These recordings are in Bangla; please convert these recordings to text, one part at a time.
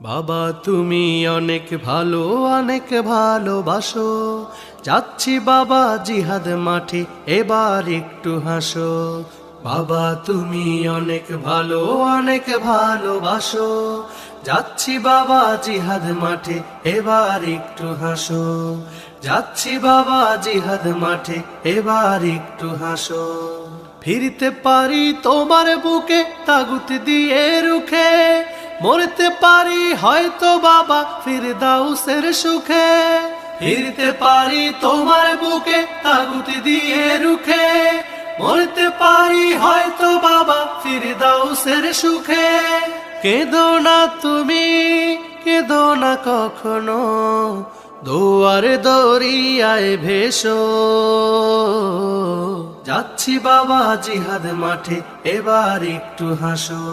বাবা, তুমি অনেক ভালো, অনেক ভালোবাসো। যাচ্ছি বাবা, জিহাদ মাঠে, এবার একটু হাসো। বাবা, তুমি অনেক ভালো, অনেক ভালোবাসো। যাচ্ছি বাবা, জিহাদ মাঠে, এবার একটু হাসো। যাচ্ছি বাবা, জিহাদ মাঠে, এবার একটু হাসো। ফিরতে পারি তোমার বুকে, তাগুত দিয়ে রুখে। মরতে পারি হয়তো বাবা ফিরদাউসের সুখে। ফিরতে পারি তোমার বুকে তাগুত দিয়ে রুখে। মরতে পারি হয়তো বাবা ফিরদাউসের সুখে। কেদো না তুমি, কেদো না কখনো। দোয়ার দরিয়ায় ভেসো যাচ্ছি বাবা জিহাদ মাঠে, এবার একটু হাসো।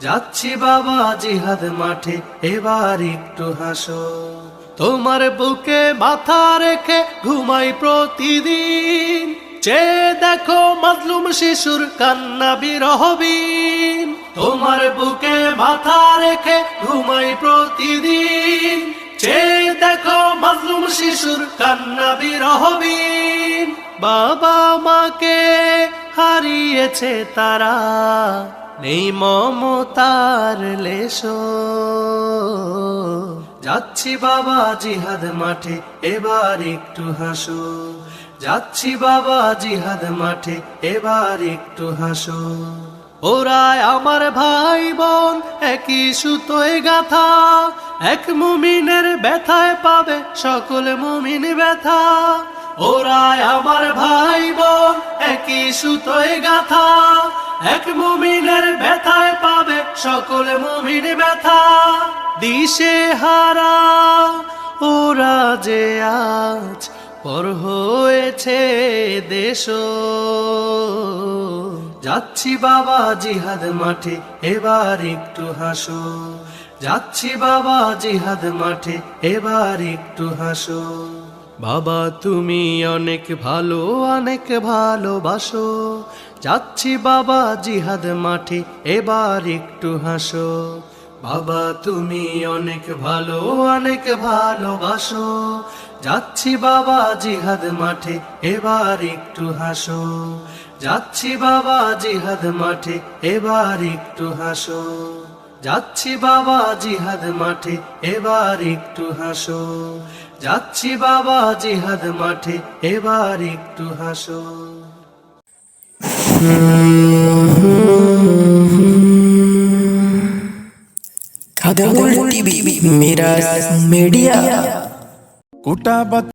যাচ্ছি বাবা জিহাদ মাঠে, এবার একটু হাসো। তোমার বুকে মাথা রেখে ঘুমাই প্রতিদিন। চে দেখো মাজলুম শিশুর কান্না বিরহবিন তোমার বুকে মাথা রেখে ঘুমাই প্রতিদিন। দেখো মাজলুম শিশুর কান্না বিরহবিন বাবা মাকে হারিয়েছে তারা। নেই মমতার লেশো। যাচ্ছি বাবা জিহাদ মাঠে, এবার একটু হাসো। যাচ্ছি বাবা জিহাদ মাঠে, এবার একটু হাসো। ওরাই আমার ভাই বোন, একই সুতোয় গাথা। এক মুমিনের ব্যথায় পাবে সকল মুমিন ব্যথা। ওরাই আমার ভাই বোন, একই সুতোয় গাথা। এক মুমিনের ব্যথায় পাবে সকল মুমিন ব্যথা। দিশে হারা, ওরা যে আজ পর হয়েছে দেশ। যাচ্ছি বাবা জিহাদ মাঠে, এবার একটু হাসো। যাচ্ছি বাবা জিহাদ মাঠে, এবার একটু হাসো। বাবা তুমি অনেক ভালো, অনেক ভালোবাসো। যাচ্ছি বাবা জিহাদ মাঠে, এবার একটু হাসো। বাবা, তুমি অনেক ভালো, অনেক ভালোবাসো। যাচ্ছি বাবা জিহাদ মাঠে, এবার একটু হাসো। যাচ্ছি বাবা জিহাদ মাঠে, এবার একটু হাসো। যাচ্ছি বাবা জিহাদ মাঠে, এবার একটু হাসো। যাচ্ছি বাবা জিহাদ মাঠে, এবার একটু হাসো। टीवी मेरा मीडिया कोटा